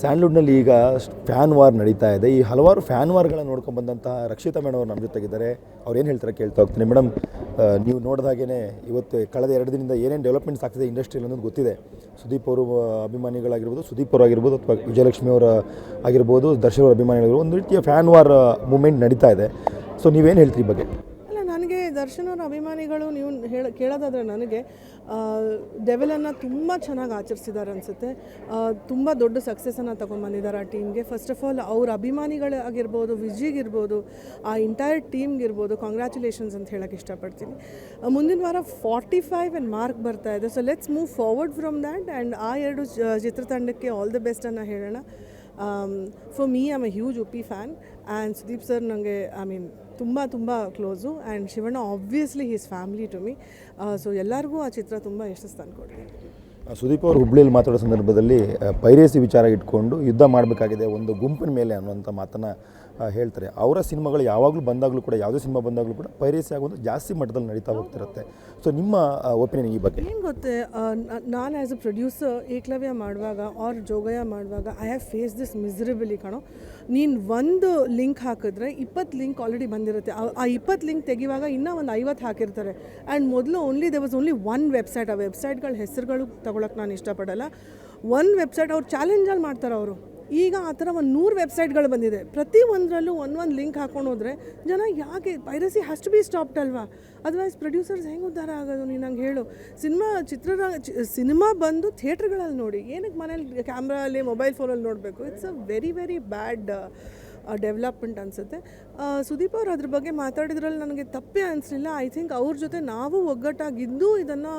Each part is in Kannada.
ಸ್ಯಾಂಡ್ಲ್ವುಡ್ನಲ್ಲಿ ಈಗ ಫ್ಯಾನ್ ವಾರ್ ನಡೀತಾ ಇದೆ. ಈ ಹಲವಾರು ಫ್ಯಾನ್ ವಾರ್ಗಳನ್ನ ನೋಡ್ಕೊಂಡು ಬಂದಂತಹ ರಕ್ಷಿತಾ ಮೇಡಮ್ ಅವರು ನಮ್ಮ ಜೊತೆಗಿದ್ದಾರೆ. ಅವ್ರು ಏನು ಹೇಳ್ತಾರೆ ಕೇಳ್ತಾ ಹೋಗ್ತೀನಿ. ಮೇಡಮ್ ನೀವು ನೋಡಿದಾಗೇ ಇವತ್ತು ಕಳೆದ ಎರಡು ದಿನದಿಂದ ಏನೇನು ಡೆವಲಪ್ಮೆಂಟ್ಸ್ ಆಗ್ತಿದೆ ಇಂಡಸ್ಟ್ರಿಯಲ್ಲಿ ಅನ್ನೋದು ಗೊತ್ತಿದೆ. ಸುದೀಪ್ ಅವರು ಅಭಿಮಾನಿಗಳಾಗಿರ್ಬೋದು, ಸುದೀಪ್ ಅವರು ಆಗಿರ್ಬೋದು ಅಥವಾ ವಿಜಯಲಕ್ಷ್ಮಿ ಅವರ ಆಗಿರ್ಬೋದು, ದರ್ಶನ್ ಅವರ ಅಭಿಮಾನಿಗಳಿರ್ಬೋದು ಒಂದು ರೀತಿಯ ಫ್ಯಾನ್ ವಾರ್ ಮೂಮೆಂಟ್ ನಡೀತಾ ಇದೆ. ಸೊ ನೀವೇನು ಹೇಳ್ತೀರಿ ಬಗ್ಗೆ? ದರ್ಶನ್ ಅವರ ಅಭಿಮಾನಿಗಳು ನೀವು ಹೇಳ, ಕೇಳೋದಾದರೆ ನನಗೆ ಡೆವಲನ್ನು ತುಂಬ ಚೆನ್ನಾಗಿ ಆಚರಿಸಿದ್ದಾರೆ ಅನಿಸುತ್ತೆ. ತುಂಬ ದೊಡ್ಡ ಸಕ್ಸಸ್ಸನ್ನು ತೊಗೊಂಡ್ಬಂದಿದ್ದಾರೆ ಆ ಟೀಮ್ಗೆ ಫಸ್ಟ್ ಆಫ್ ಆಲ್ ಅವ್ರ ಅಭಿಮಾನಿಗಳಾಗಿರ್ಬೋದು ವಿಜಿಗಿರ್ಬೋದು, ಆ ಇಂಟೈರ್ ಟೀಮ್ಗಿರ್ಬೋದು ಕಾಂಗ್ರ್ಯಾಚುಲೇಷನ್ಸ್ ಅಂತ ಹೇಳೋಕ್ಕೆ ಇಷ್ಟಪಡ್ತೀನಿ. ಮುಂದಿನ ವಾರ ಫಾರ್ಟಿ ಫೈವ್ ಆ್ಯಂಡ್ ಮಾರ್ಕ್ ಬರ್ತಾ ಇದೆ. So let's move forward from that and ಆ ಎರಡು ಚಿತ್ರತಂಡಕ್ಕೆ ಆಲ್ ದ ಬೆಸ್ಟನ್ನು ಹೇಳೋಣ. For me am a huge Uppi fan and Sudeep sir ನನಗೆ ಐ ಮೀನ್ ತುಂಬ ತುಂಬ close and Shivanna obviously he's family to me so ಎಲ್ಲರಿಗೂ ಆ ಚಿತ್ರ ತುಂಬ ಯಶಸ್ಸು ತಂದುಕೊಡ್ಲಿ ಸುದೀಪ್ ಅವರು ಹುಬ್ಳಿಯಲ್ಲಿ ಮಾತಾಡೋ ಸಂದರ್ಭದಲ್ಲಿ ಪೈರೇಸಿ ವಿಚಾರ ಇಟ್ಕೊಂಡು ಯುದ್ಧ ಮಾಡಬೇಕಾಗಿದೆ ಒಂದು ಗುಂಪಿನ ಮೇಲೆ ಅನ್ನುವಂಥ ಮಾತನ್ನು ಹೇಳ್ತಾರೆ. ಅವರ ಸಿನಿಮಾಗಳು ಯಾವಾಗಲೂ ಬಂದಾಗಲೂ ಕೂಡ, ಯಾವುದೇ ಸಿನಿಮಾ ಬಂದಾಗಲೂ ಕೂಡ ಪೈರೇಸಿ ಆಗೋದು ಜಾಸ್ತಿ ಮಟ್ಟದಲ್ಲಿ ನಡೀತಾ ಹೋಗ್ತಿರುತ್ತೆ. ಸೊ ನಿಮ್ಮ ಒಪಿನಿಯನ್ ಈ ಬಗ್ಗೆ? ಏನು ಗೊತ್ತೇ ನಾನು ಆ್ಯಸ್ ಅ ಪ್ರೊಡ್ಯೂಸರ್ ಏಕಲವ್ಯ ಮಾಡುವಾಗ ಆರ್ ಜೋಗಯ್ಯ ಮಾಡುವಾಗ I have face this miserably ಕಣೋ. ನೀನು ಒಂದು ಲಿಂಕ್ ಹಾಕಿದ್ರೆ ಇಪ್ಪತ್ತು ಲಿಂಕ್ ಆಲ್ರೆಡಿ ಬಂದಿರುತ್ತೆ. ಆ- ಆ ಇಪ್ಪತ್ತು ಲಿಂಕ್ ತೆಗಿವಾಗ ಇನ್ನೂ ಒಂದು ಐವತ್ತು ಹಾಕಿರ್ತಾರೆ. ಆ್ಯಂಡ್ ಮೊದಲು only they was only one website ಆ ವೆಬ್ಸೈಟ್ಗಳ ಹೆಸರುಗಳು ತಗೊಳಕ್ಕೆ ನಾನು ಇಷ್ಟಪಡಲ್ಲ. ಒನ್ ವೆಬ್ಸೈಟ್ ಅವ್ರು ಚಾಲೆಂಜಲ್ಲಿ ಮಾಡ್ತಾರೆ ಅವರು. ಈಗ ಆ ಥರ ಒಂದು ನೂರು ವೆಬ್ಸೈಟ್ಗಳು ಬಂದಿದೆ. ಪ್ರತಿ ಒಂದರಲ್ಲೂ ಒಂದೊಂದು ಲಿಂಕ್ ಹಾಕೊಂಡು ಹೋದರೆ ಜನ ಯಾಕೆ ಪೈರಸಿ ಹ್ಯಾಸ್ ಬಿ ಸ್ಟಾಪ್ಡ್ ಅಲ್ವಾ? ಅದರ್ವೈಸ್ ಪ್ರೊಡ್ಯೂಸರ್ಸ್ ಹೆಂಗೆ ಉದ್ಧಾರ ಆಗೋದು? ನೀನು ನಂಗೆ ಹೇಳು. ಸಿನಿಮಾ ಚಿತ್ರರಂಗ ಸಿನಿಮಾ ಬಂದು ಥಿಯೇಟ್ರ್ಗಳಲ್ಲಿ ನೋಡಿ. ಏನಕ್ಕೆ ಮನೇಲಿ ಕ್ಯಾಮ್ರಲ್ಲಿ ಮೊಬೈಲ್ ಫೋನಲ್ಲಿ ನೋಡಬೇಕು? It's a very very bad development ಅನಿಸುತ್ತೆ. ಸುದೀಪ್ ಅವರು ಅದ್ರ ಬಗ್ಗೆ ಮಾತಾಡಿದ್ರಲ್ಲಿ ನನಗೆ ತಪ್ಪೇ ಅನಿಸಲಿಲ್ಲ. ಐ ಥಿಂಕ್ ಅವ್ರ ಜೊತೆ ನಾವು ಒಗ್ಗಟ್ಟಾಗಿದ್ದು ಇದನ್ನು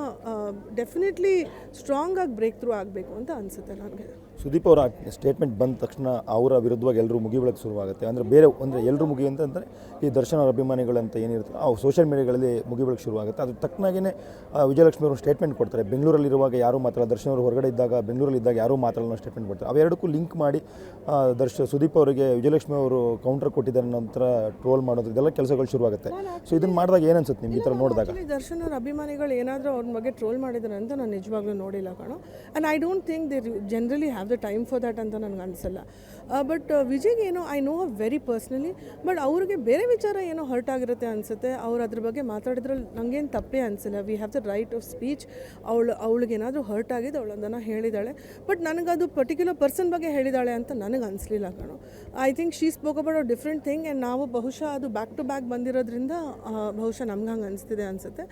ಡೆಫಿನೆಟ್ಲಿ ಸ್ಟ್ರಾಂಗಾಗಿ ಬ್ರೇಕ್ ಥ್ರೂ ಆಗಬೇಕು ಅಂತ ಅನಿಸುತ್ತೆ ನನಗೆ. ಸುದೀಪ್ ಅವರ ಸ್ಟೇಟ್ಮೆಂಟ್ ಬಂದ ತಕ್ಷಣ ಅವರ ವಿರುದ್ಧವಾಗಿ ಎಲ್ಲರೂ ಮುಗಿಬೀಳಕ್ಕೆ ಶುರುವಾಗುತ್ತೆ. ಅಂದರೆ ಬೇರೆ ಅಂದರೆ ಎಲ್ಲರೂ ಮುಗಿ ಅಂತ ಅಂದರೆ ಈ ದರ್ಶನ ಅವರ ಅಭಿಮಾನಿಗಳಂತ ಏನಿರುತ್ತೆ ಅವು ಸೋಷಿಯಲ್ ಮೀಡಿಯಾಗಳಲ್ಲಿ ಶುರು ಶುರುವಾಗುತ್ತೆ. ಅದ್ರ ತಕ್ಕನಾಗೇ ವಿಜಯಲಕ್ಷ್ಮಿ ಅವರು ಸ್ಟೇಟ್ಮೆಂಟ್ ಕೊಡ್ತಾರೆ. ಬೆಂಗಳೂರಲ್ಲಿರುವಾಗ ಯಾರೂ ಮಾತ್ರ ದರ್ಶನ ಅವರು ಹೊರಗಡೆ ಇದ್ದಾಗ ಬೆಂಗಳೂರಲ್ಲಿ ಇದ್ದಾಗ ಯಾರೂ ಮಾತಾಡಲ್ಲ ಸ್ಟೇಟ್ಮೆಂಟ್ ಕೊಡ್ತಾರೆ. ಅವೆರಡಕ್ಕೂ ಲಿಂಕ್ ಮಾಡಿ ದರ್ಶ ಸುದೀಪ್ ಅವರಿಗೆ ವಿಜಯಲಕ್ಷ್ಮಿ ಅವರು ಕೌಂಟರ್ ಕೊಟ್ಟಿದ್ದಾರೆ ನಂತರ ಟ್ರೋಲ್ ಮಾಡೋದು ಇದೆಲ್ಲ ಕೆಲಸಗಳು ಶುರುವಾಗುತ್ತೆ. ಸೊ ಇದನ್ನು ಮಾಡಿದಾಗ ಏನು ಅನ್ಸುತ್ತೆ ನಿಮ್ಗೆ ಈ ಥರ ನೋಡಿದಾಗ? ದರ್ಶನ ದರ್ಶನ್ ಅವ್ರ ಅಭಿಮಾನಿಗಳು ಏನಾದರೂ ಅವ್ರ ಬಗ್ಗೆ ಟ್ರೋಲ್ ಮಾಡಿದ್ದಾರೆ ಅಂತ ನಾನು ನಿಜವಾಗ್ಲೂ ನೋಡಿಲ್ಲ ಕಣೋ. And I don't think they generally have the time for that ಅಂತ ನನಗೆ ಅನಿಸಲ್ಲ. ಬಟ್ ವಿಜಯ್ಗೆ ಏನೋ I know very personally but ಅವ್ರಿಗೆ ಬೇರೆ ವಿಚಾರ ಏನೋ ಹರ್ಟ್ ಆಗಿರುತ್ತೆ ಅನಿಸುತ್ತೆ. ಅವ್ರು ಅದ್ರ ಬಗ್ಗೆ ಮಾತಾಡಿದ್ರಲ್ಲಿ ನನಗೇನು ತಪ್ಪೇ ಅನಿಸಿಲ್ಲ. We have the right of speech ಅವಳು, ಅವಳಿಗೆ ಏನಾದರೂ ಹರ್ಟ್ ಆಗಿದೆ ಅವಳು ಅದನ್ನು ಹೇಳಿದಾಳೆ. ಬಟ್ ನನಗದು ಪರ್ಟಿಕ್ಯುಲರ್ ಪರ್ಸನ್ ಬಗ್ಗೆ ಹೇಳಿದಾಳೆ ಅಂತ ನನಗೆ ಅನಿಸ್ಲಿಲ್ಲ ಕಣೋ. I think she spoke about a different thing and ನಾವು ಬಹುಶಃ ಅದು ಬ್ಯಾಕ್ ಟು ಬ್ಯಾಕ್ ಬಂದಿರೋದ್ರಿಂದ ಬಹುಶಃ ನಮ್ಗೆ ಹಂಗೆ ಅನಿಸ್ತಿದೆ ಅನಿಸುತ್ತೆ.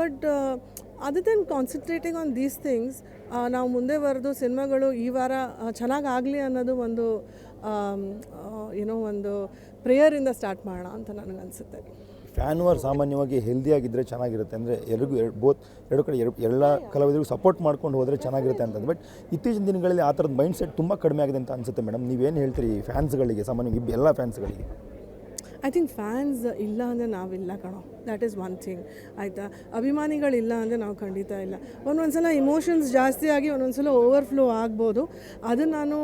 But other than concentrating on these things ನಾವು ಮುಂದೆ ಬರೆದು ಸಿನಿಮಾಗಳು ಈ ವಾರ ಚೆನ್ನಾಗಾಗಲಿ ಅನ್ನೋದು ಒಂದು ಏನೋ ಒಂದು ಪ್ರೇಯರಿಂದ ಸ್ಟಾರ್ಟ್ ಮಾಡೋಣ ಅಂತ ನನಗನ್ಸುತ್ತೆ ಫ್ಯಾನ್ ವರ್ ಸಾಮಾನ್ಯವಾಗಿ ಹೆಲ್ದಿಯಾಗಿದ್ದರೆ ಚೆನ್ನಾಗಿರುತ್ತೆ. ಅಂದರೆ ಎರಡು ಬೋತ್ ಎರಡು ಕಡೆ, ಎರಡು, ಎಲ್ಲ ಕಲಾವಿದರಿಗೂ ಸಪೋರ್ಟ್ ಮಾಡ್ಕೊಂಡು ಹೋದರೆ ಚೆನ್ನಾಗಿರುತ್ತೆ ಅಂತಂದು ಬಟ್ ಇತ್ತೀಚಿನ ದಿನಗಳಲ್ಲಿ ಆ ಥರದ ಮೈಂಡ್ ಸೆಟ್ ತುಂಬ ಕಡಿಮೆ ಆಗಿದೆ ಅಂತ ಅನಿಸುತ್ತೆ ಮೇಡಮ್ ನೀವೇನು ಹೇಳ್ತೀರಿ ಫ್ಯಾನ್ಸ್ಗಳಿಗೆ ಸಾಮಾನ್ಯವಾಗಿ ಎಲ್ಲ ಫ್ಯಾನ್ಸ್ಗಳಿಗೆ ಐ ಥಿಂಕ್ ಫ್ಯಾನ್ಸ್ ಇಲ್ಲ ಅಂದರೆ ನಾವಿಲ್ಲ ಕಣೋ. ದ್ಯಾಟ್ ಈಸ್ ಒನ್ ಥಿಂಗ್ ಆಯಿತಾ? ಅಭಿಮಾನಿಗಳಿಲ್ಲ ಅಂದರೆ ನಾವು ಖಂಡಿತ ಇಲ್ಲ. ಒಂದೊಂದು ಸಲ ಇಮೋಷನ್ಸ್ ಜಾಸ್ತಿ ಆಗಿ ಒಂದೊಂದು ಸಲ ಓವರ್ಫ್ಲೋ ಆಗ್ಬೋದು. ಅದು ನಾನು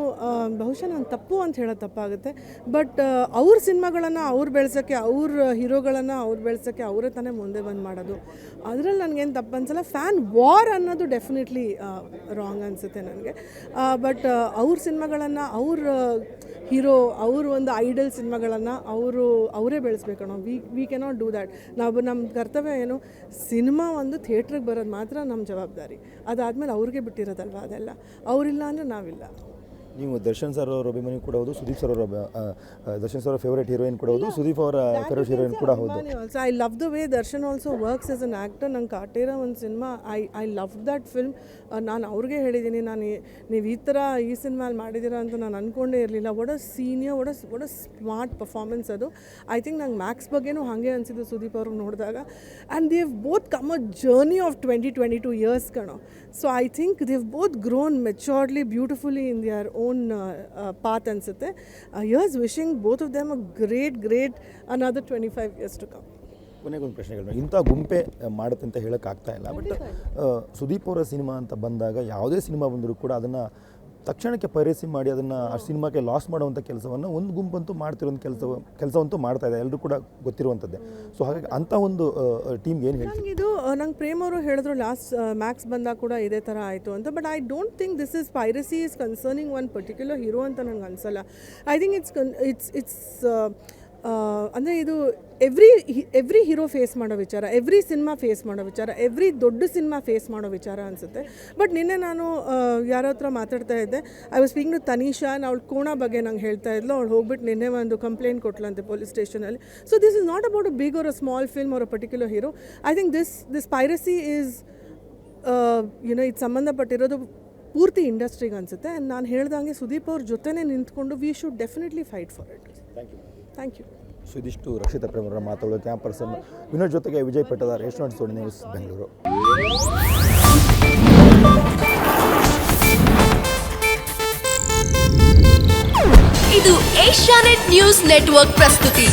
ಬಹುಶಃ ನಾನು ತಪ್ಪು ಅಂತ ಹೇಳೋದು ತಪ್ಪಾಗುತ್ತೆ. ಬಟ್ ಅವ್ರ ಸಿನಿಮಾಗಳನ್ನು ಅವ್ರು ಬೆಳೆಸೋಕ್ಕೆ ಅವ್ರ ಹೀರೋಗಳನ್ನು ಅವ್ರು ಬೆಳೆಸೋಕ್ಕೆ ಅವರೇ ತಾನೇ ಮುಂದೆ ಬಂದು ಮಾಡೋದು. ಅದರಲ್ಲಿ ನನಗೇನು ತಪ್ಪು ಅನ್ಸಲ್ಲ. ಫ್ಯಾನ್ ವಾರ್ ಅನ್ನೋದು ಡೆಫಿನೆಟ್ಲಿ ರಾಂಗ್ ಅನಿಸುತ್ತೆ ನನಗೆ. ಬಟ್ ಅವ್ರ ಸಿನಿಮಾಗಳನ್ನು, ಅವ್ರ ಹೀರೋ, ಅವ್ರ ಒಂದು ಐಡಲ್ ಸಿನಿಮಾಗಳನ್ನು, ಅವರು ಅವರೇ ಬೆಳೆಸ್ಬೇಕಣ್ಣ we we cannot do that ನಾವು ನಮ್ಮ ಕರ್ತವ್ಯ ಏನು? ಸಿನಿಮಾ ಒಂದು ಥಿಯೇಟ್ರಿಗೆ ಬರೋದು ಮಾತ್ರ ನಮ್ಮ ಜವಾಬ್ದಾರಿ. ಅದಾದಮೇಲೆ ಅವ್ರಿಗೆ ಬಿಟ್ಟಿರೋದಲ್ವ ಅದೆಲ್ಲ? ಅವರಿಲ್ಲ ಅಂದರೆ ನಾವಿಲ್ಲ. ನೀವು ದರ್ಶನ್ ಸರ್ ಅವರ ಅಭಿಮಾನಿ ಕೂಡ ಹೌದು ಸುದೀಪ್ ಸರ್ ಅವರ ದರ್ಶನ್ ಸರ್ ಅವರ ಫೇವರೇಟ್ ಹೀರೋಯಿನ್ ಕೂಡ ಹೌದು ಸುದೀಪ್ ಅವರ ಫೇವರೇಟ್ ಹೀರೋಯಿನ್ ಕೂಡ ಹೌದು. Also I love the way Darshan also works as an actor ನಂಗೆ ಕಾಟೇರ ಒಂದು cinema I I love that film ನಾನು ಅವ್ರಿಗೆ ಹೇಳಿದ್ದೀನಿ ನಾನು ನೀವು ಈ ಥರ ಈ ಸಿನಿಮಾಲ್ಲಿ ಮಾಡಿದ್ದೀರಾ ಅಂತ ನಾನು ಅಂದ್ಕೊಂಡೇ ಇರಲಿಲ್ಲ. ಒಡ ಸೀನಿಯರ್ ಒಡ ಒಡ ಸ್ಮಾರ್ಟ್ ಪರ್ಫಾರ್ಮೆನ್ಸ್ ಅದು. ಐ ಥಿಂಕ್ ನಂಗೆ ಮ್ಯಾಕ್ಸ್ ಬಗ್ಗೆನೂ ಹಾಗೆ ಅನಿಸಿದ್ದು ಸುದೀಪ್ ಅವ್ರಿಗೆ ನೋಡಿದಾಗ. And they both come a journey of twenty twenty two years ಕಣೋ. So I think they both grown maturedly beautifully in their own path ಅನಿಸುತ್ತೆ. Years wishing both of them a great great another twenty five years to come ಕೊನೆಗೊಂದು ಪ್ರಶ್ನೆಗಳು ಇಂಥ ಗುಂಪೆ ಮಾಡುತ್ತೆ ಅಂತ ಹೇಳೋಕ್ಕಾಗ್ತಾ ಇಲ್ಲ. ಬಟ್ ಸುದೀಪ್ ಅವರ ಸಿನಿಮಾ ಅಂತ ಬಂದಾಗ ಯಾವುದೇ ಸಿನಿಮಾ ಬಂದರೂ ಕೂಡ ಅದನ್ನು ತಕ್ಷಣಕ್ಕೆ ಪೈರಸಿ ಮಾಡಿ ಅದನ್ನು ಆ ಸಿನಿಮಾಕ್ಕೆ ಲಾಸ್ ಮಾಡುವಂಥ ಕೆಲಸವನ್ನು ಒಂದು ಗುಂಪಂತೂ ಮಾಡ್ತಿರೋ ಕೆಲಸ ಕೆಲಸವಂತೂ ಮಾಡ್ತಾ ಇದೆ. ಎಲ್ಲರೂ ಕೂಡ ಗೊತ್ತಿರುವಂಥದ್ದೇ. ಸೊ ಹಾಗಾಗಿ ಅಂಥ ಒಂದು ಟೀಮ್ ಏನು ಹೇಳ್ತೀವಿ ಇದು ನಂಗೆ ಪ್ರೇಮ್ ಅವರು ಹೇಳಿದ್ರು ಲಾಸ್ಟ್ ಮ್ಯಾಕ್ಸ್ ಬಂದಾಗ ಕೂಡ ಇದೇ ಥರ ಆಯಿತು ಅಂತ but I don't think this is piracy is concerning one particular hero ಅಂತ ನನಗೆ ಅನ್ಸಲ್ಲ. I think it's con it's it's ಅಂದರೆ ಇದು ಎವ್ರಿ ಎವ್ರಿ ಹೀರೋ ಫೇಸ್ ಮಾಡೋ ವಿಚಾರ ಎವ್ರಿ ಸಿನಿಮಾ ಫೇಸ್ ಮಾಡೋ ವಿಚಾರ ಎವ್ರಿ ದೊಡ್ಡ ಸಿನಿಮಾ ಫೇಸ್ ಮಾಡೋ ವಿಚಾರ ಅನಿಸುತ್ತೆ. ಬಟ್ ನಿನ್ನೆ ನಾನು ಯಾರ ಹತ್ರ ಮಾತಾಡ್ತಾ ಇದ್ದೆ. I was speaking to Tanisha ಅವಳು ಕೋಣ ಬಗ್ಗೆ ನಂಗೆ ಹೇಳ್ತಾ ಇದ್ಲು. ಅವಳು ಹೋಗ್ಬಿಟ್ಟು ನಿನ್ನೆ ಒಂದು ಕಂಪ್ಲೇಂಟ್ ಕೊಟ್ಲಂತೆ police ಸ್ಟೇಷನಲ್ಲಿ so this is not about a big or a small film or a particular hero I think this this piracy is you know ಇದು ಸಂಬಂಧಪಟ್ಟಿರೋದು ಪೂರ್ತಿ ಇಂಡಸ್ಟ್ರಿಗೆ ಅನಿಸುತ್ತೆ. ಆ್ಯಂಡ್ ನಾನು ಹೇಳ್ದಂಗೆ ಸುದೀಪ್ ಅವ್ರ ಜೊತೆನೇ ನಿಂತ್ಕೊಂಡು we should definitely fight for it thank you thank you so ಇದಿಷ್ಟು ರಕ್ಷಿತಾ ಪ್ರೇಮರ ಮಾತುಗಳು ಕ್ಯಾಂಪರ್ಸನ್ ವಿನೋದ್ ಜೊತೆಗೆ ವಿಜಯ್ ಪಟ್ಟದ ರೆಸ್ಟೋರೆಂಟ್ ಸೋಡಿ ನ್ಯೂಸ್ ಬೆಂಗಳೂರು. ಇದು ಏಷ್ಯಾನೆಟ್ ನ್ಯೂಸ್ ನೆಟ್ವರ್ಕ್ ಪ್ರಸ್ತುತಿ.